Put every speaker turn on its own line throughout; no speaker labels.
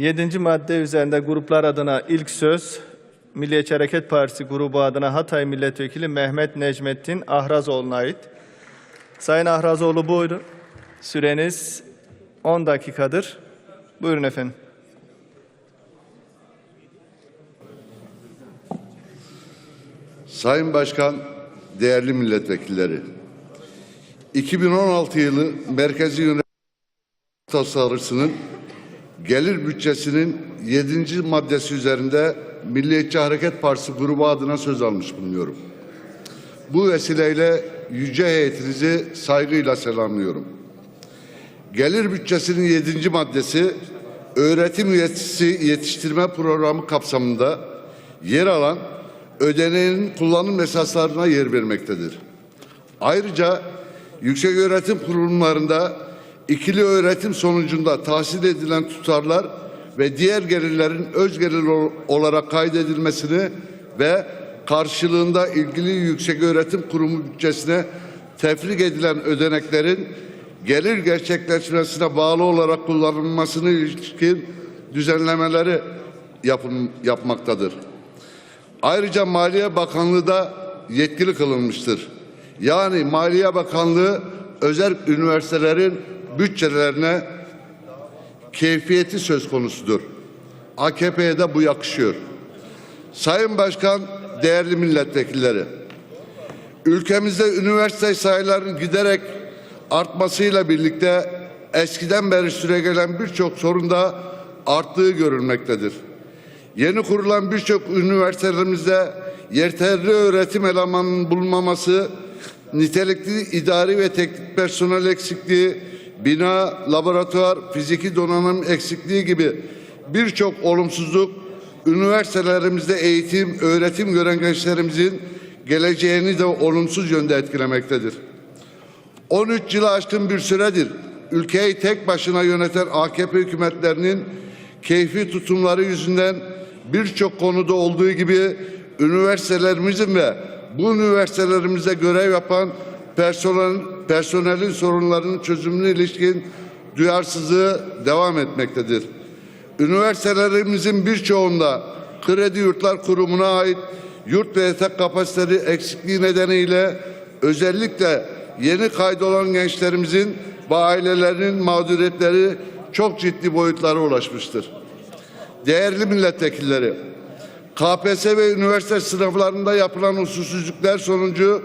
Yedinci madde üzerinde gruplar adına ilk söz Milliyetçi Hareket Partisi grubu adına Hatay Milletvekili Mehmet Necmettin Ahrazoğlu'na ait. Sayın Ahrazoğlu buyurun. Süreniz 10 dakikadır. Buyurun efendim.
Sayın Başkan, değerli milletvekilleri. 2016 yılı Merkezi Yönetim Tasarısı'nın gelir bütçesinin 7. maddesi üzerinde Milliyetçi Hareket Partisi grubu adına söz almış bulunuyorum. Bu vesileyle yüce heyetinizi saygıyla selamlıyorum. Gelir bütçesinin 7. maddesi öğretim üyesi yetiştirme programı kapsamında yer alan ödeneğin kullanım esaslarına yer vermektedir. Ayrıca yüksek öğretim kurumlarında ikili öğretim sonucunda tahsil edilen tutarlar ve diğer gelirlerin öz gelir ol- olarak kaydedilmesini ve karşılığında ilgili yüksek öğretim kurumu bütçesine tefrik edilen ödeneklerin gelir gerçekleşmesine bağlı olarak kullanılmasına ilişkin düzenlemeleri yapın, yapmaktadır. Ayrıca Maliye Bakanlığı da yetkili kılınmıştır. Yani Maliye Bakanlığı özel üniversitelerin bütçelerine keyfiyeti söz konusudur. AKP'ye de bu yakışıyor. Sayın Başkan, değerli milletvekilleri, ülkemizde üniversite sayılarının giderek artmasıyla birlikte eskiden beri süregelen birçok sorun da arttığı görülmektedir. Yeni kurulan birçok üniversitelerimizde yeterli öğretim elemanının bulunmaması, nitelikli idari ve teknik personel eksikliği, bina, laboratuvar, fiziki donanım eksikliği gibi birçok olumsuzluk üniversitelerimizde eğitim, öğretim gören gençlerimizin geleceğini de olumsuz yönde etkilemektedir. 13 yılı aşkın bir süredir ülkeyi tek başına yöneten AKP hükümetlerinin keyfi tutumları yüzünden birçok konuda olduğu gibi üniversitelerimizin ve bu üniversitelerimize görev yapan personel, personelin sorunlarının çözümüne ilişkin duyarsızlığı devam etmektedir. Üniversitelerimizin birçoğunda kredi yurtlar kurumuna ait yurt ve yatak kapasiteleri eksikliği nedeniyle özellikle yeni kaydolan gençlerimizin ve ailelerinin mağduriyetleri çok ciddi boyutlara ulaşmıştır. Değerli milletvekilleri, KPSS ve üniversite sınavlarında yapılan usulsüzlükler sonucu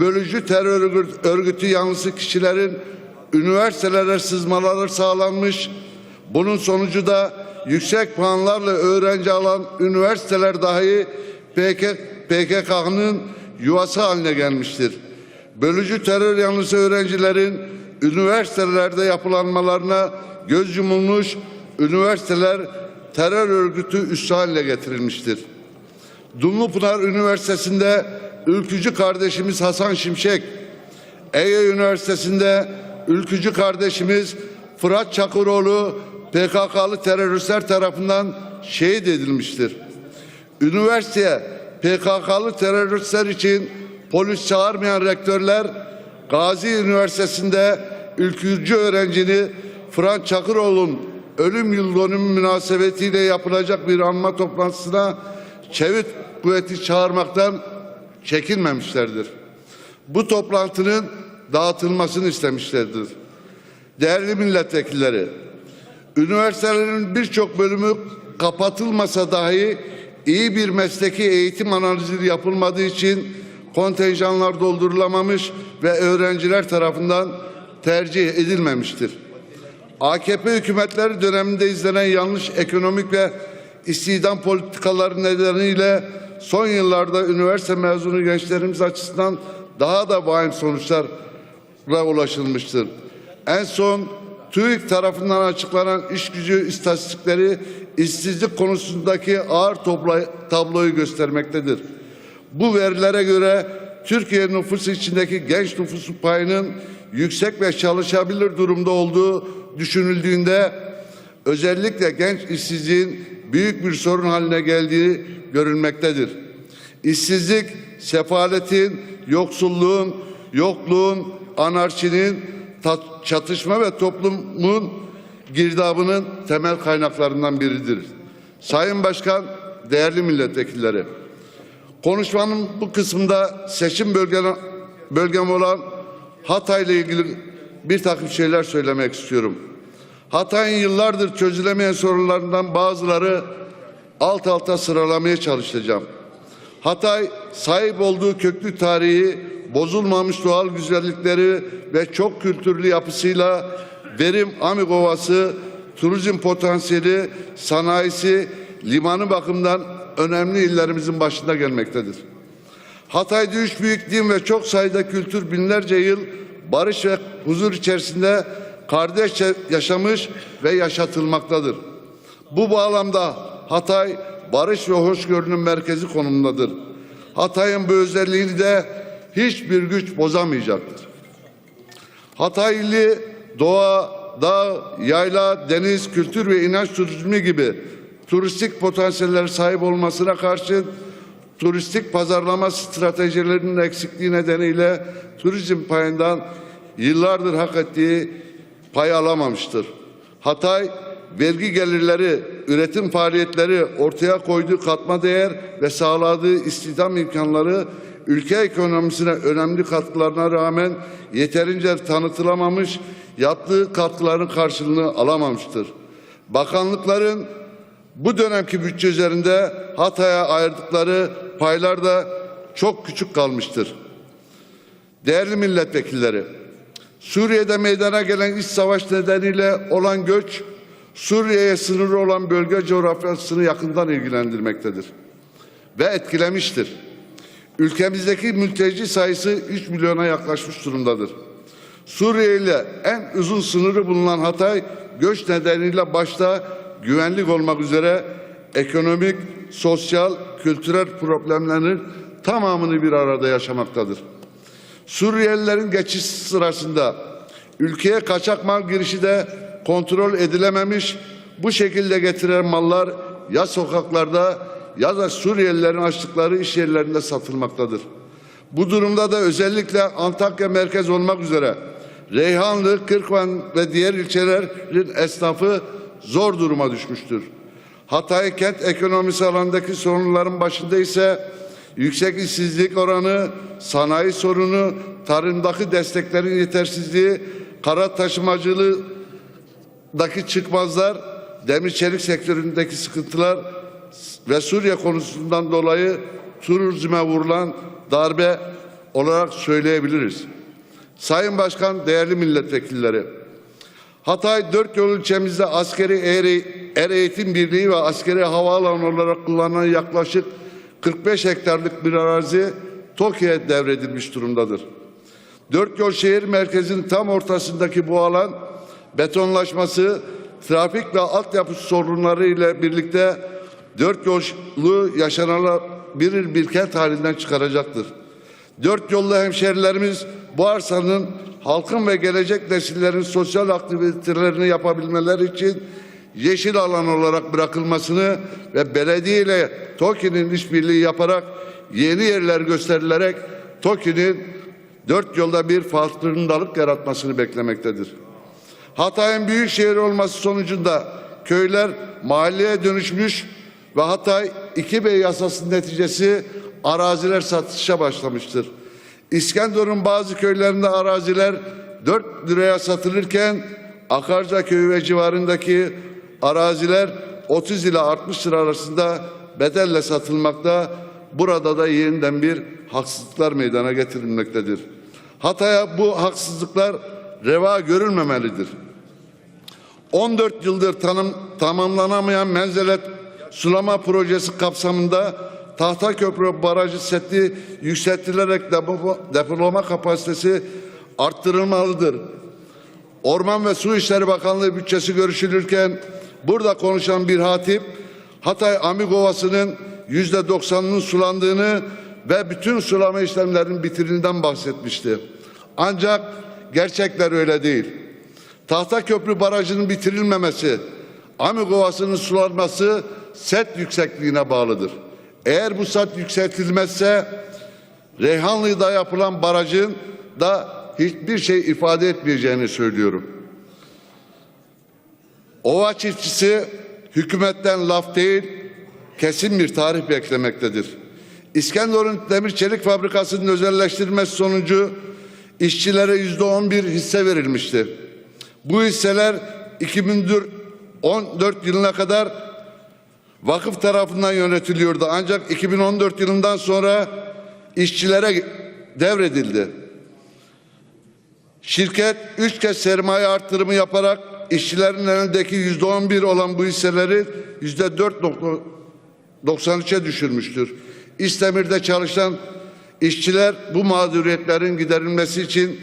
bölücü terör örgü- örgütü yanlısı kişilerin üniversitelere sızmaları sağlanmış. Bunun sonucu da yüksek puanlarla öğrenci alan üniversiteler dahi PK, PKK'nın yuvası haline gelmiştir. Bölücü terör yanlısı öğrencilerin üniversitelerde yapılanmalarına göz yumulmuş, üniversiteler terör örgütü üssü haline getirilmiştir. Dumlupınar Üniversitesi'nde ülkücü kardeşimiz Hasan Şimşek, Ege Üniversitesi'nde ülkücü kardeşimiz Fırat Çakıroğlu PKK'lı teröristler tarafından şehit edilmiştir. Üniversiteye PKK'lı teröristler için polis çağırmayan rektörler Gazi Üniversitesi'nde ülkücü öğrencini Fırat Çakıroğlu'nun ölüm yıl dönümü münasebetiyle yapılacak bir anma toplantısına çevik kuvveti çağırmaktan çekinmemişlerdir. Bu toplantının dağıtılmasını istemişlerdir. Değerli milletvekilleri, üniversitelerin birçok bölümü kapatılmasa dahi iyi bir mesleki eğitim analizi yapılmadığı için kontenjanlar doldurulamamış ve öğrenciler tarafından tercih edilmemiştir. AKP hükümetleri döneminde izlenen yanlış ekonomik ve istihdam politikaları nedeniyle son yıllarda üniversite mezunu gençlerimiz açısından daha da vahim sonuçlara ulaşılmıştır. En son TÜİK tarafından açıklanan iş gücü istatistikleri işsizlik konusundaki ağır tabloyu göstermektedir. Bu verilere göre Türkiye nüfusu içindeki genç nüfusu payının yüksek ve çalışabilir durumda olduğu düşünüldüğünde özellikle genç işsizliğin büyük bir sorun haline geldiği görülmektedir. İşsizlik, sefaletin, yoksulluğun, yokluğun, anarşinin, çatışma ve toplumun girdabının temel kaynaklarından biridir. Sayın Başkan, değerli milletvekilleri, konuşmanın bu kısmında seçim bölgem, bölgem olan Hatay ile ilgili bir takım şeyler söylemek istiyorum. Hatay'ın yıllardır çözülemeyen sorunlarından bazıları alt alta sıralamaya çalışacağım. Hatay sahip olduğu köklü tarihi, bozulmamış doğal güzellikleri ve çok kültürlü yapısıyla Verim Amik Ovası, turizm potansiyeli, sanayisi, limanı bakımından önemli illerimizin başında gelmektedir. Hatay'da üç büyük din ve çok sayıda kültür binlerce yıl barış ve huzur içerisinde kardeşçe yaşamış ve yaşatılmaktadır. Bu bağlamda Hatay barış ve hoşgörünün merkezi konumundadır. Hatay'ın bu özelliğini de hiçbir güç bozamayacaktır. Hatay ili doğa, dağ, yayla, deniz, kültür ve inanç turizmi gibi turistik potansiyellere sahip olmasına karşın turistik pazarlama stratejilerinin eksikliği nedeniyle turizm payından yıllardır hak ettiği pay alamamıştır. Hatay vergi gelirleri, üretim faaliyetleri, ortaya koyduğu katma değer ve sağladığı istihdam imkanları ülke ekonomisine önemli katkılarına rağmen yeterince tanıtılamamış, yaptığı katkıların karşılığını alamamıştır. Bakanlıkların bu dönemki bütçe üzerinde Hatay'a ayırdıkları paylar da çok küçük kalmıştır. Değerli milletvekilleri, Suriye'de meydana gelen iç savaş nedeniyle olan göç, Suriye'ye sınırı olan bölge coğrafyasını yakından ilgilendirmektedir ve etkilemiştir. Ülkemizdeki mülteci sayısı 3 milyona yaklaşmış durumdadır. Suriye ile en uzun sınırı bulunan Hatay, göç nedeniyle başta güvenlik olmak üzere ekonomik, sosyal, kültürel problemlerin tamamını bir arada yaşamaktadır. Suriyelilerin geçiş sırasında ülkeye kaçak mal girişi de kontrol edilememiş. Bu şekilde getirilen mallar ya sokaklarda ya da Suriyelilerin açtıkları iş yerlerinde satılmaktadır. Bu durumda da özellikle Antakya merkez olmak üzere Reyhanlı, Kırkvan ve diğer ilçelerin esnafı zor duruma düşmüştür. Hatay kent ekonomisi alanındaki sorunların başında ise yüksek işsizlik oranı, sanayi sorunu, tarımdaki desteklerin yetersizliği, kara taşımacılığındaki çıkmazlar, demir çelik sektöründeki sıkıntılar ve Suriye konusundan dolayı turizme vurulan darbe olarak söyleyebiliriz. Sayın Başkan, değerli milletvekilleri, Hatay dört yol ilçemizde askeri er, eğitim birliği ve askeri havaalanı olarak kullanılan yaklaşık 45 hektarlık bir arazi TOKİ'ye devredilmiş durumdadır. Dört yol şehir merkezinin tam ortasındaki bu alan betonlaşması, trafik ve altyapı sorunları ile birlikte dört yolu yaşanabilir bir kent halinden çıkaracaktır. Dört yollu hemşerilerimiz bu arsanın halkın ve gelecek nesillerin sosyal aktivitelerini yapabilmeleri için yeşil alan olarak bırakılmasını ve belediye ile TOKİ'nin işbirliği yaparak yeni yerler gösterilerek TOKİ'nin dört yolda bir farkındalık yaratmasını beklemektedir. Hatay'ın büyük şehir olması sonucunda köyler mahalleye dönüşmüş ve Hatay 2B yasası neticesi araziler satışa başlamıştır. İskenderun bazı köylerinde araziler 4 liraya satılırken Akarca köyü ve civarındaki araziler 30 ila 60 lira arasında bedelle satılmakta. Burada da yeniden bir haksızlıklar meydana getirilmektedir. Hatay'a bu haksızlıklar reva görülmemelidir. 14 yıldır tanım, tamamlanamayan menzelet sulama projesi kapsamında Tahtaköprü Barajı seti yükseltilerek depo, depolama kapasitesi arttırılmalıdır. Orman ve Su İşleri Bakanlığı bütçesi görüşülürken burada konuşan bir hatip Hatay Amik Ovası'nın yüzde doksanının sulandığını ve bütün sulama işlemlerinin bitirildiğinden bahsetmişti. Ancak gerçekler öyle değil. Tahtaköprü Barajı'nın bitirilmemesi, Amik Ovası'nın sulanması set yüksekliğine bağlıdır. Eğer bu sat yükseltilmezse Reyhanlı'da yapılan barajın da hiçbir şey ifade etmeyeceğini söylüyorum. Ova çiftçisi hükümetten laf değil, kesin bir tarih beklemektedir. İskenderun Demir Çelik Fabrikası'nın özelleştirilmesi sonucu işçilere yüzde on bir hisse verilmişti. Bu hisseler 2014 yılına kadar vakıf tarafından yönetiliyordu. Ancak 2014 yılından sonra işçilere devredildi. Şirket üç kez sermaye arttırımı yaparak işçilerin elindeki yüzde on bir olan bu hisseleri yüzde dört 93'e düşürmüştür. İstemir'de çalışan işçiler bu mağduriyetlerin giderilmesi için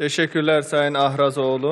Teşekkürler Sayın Ahrazoğlu.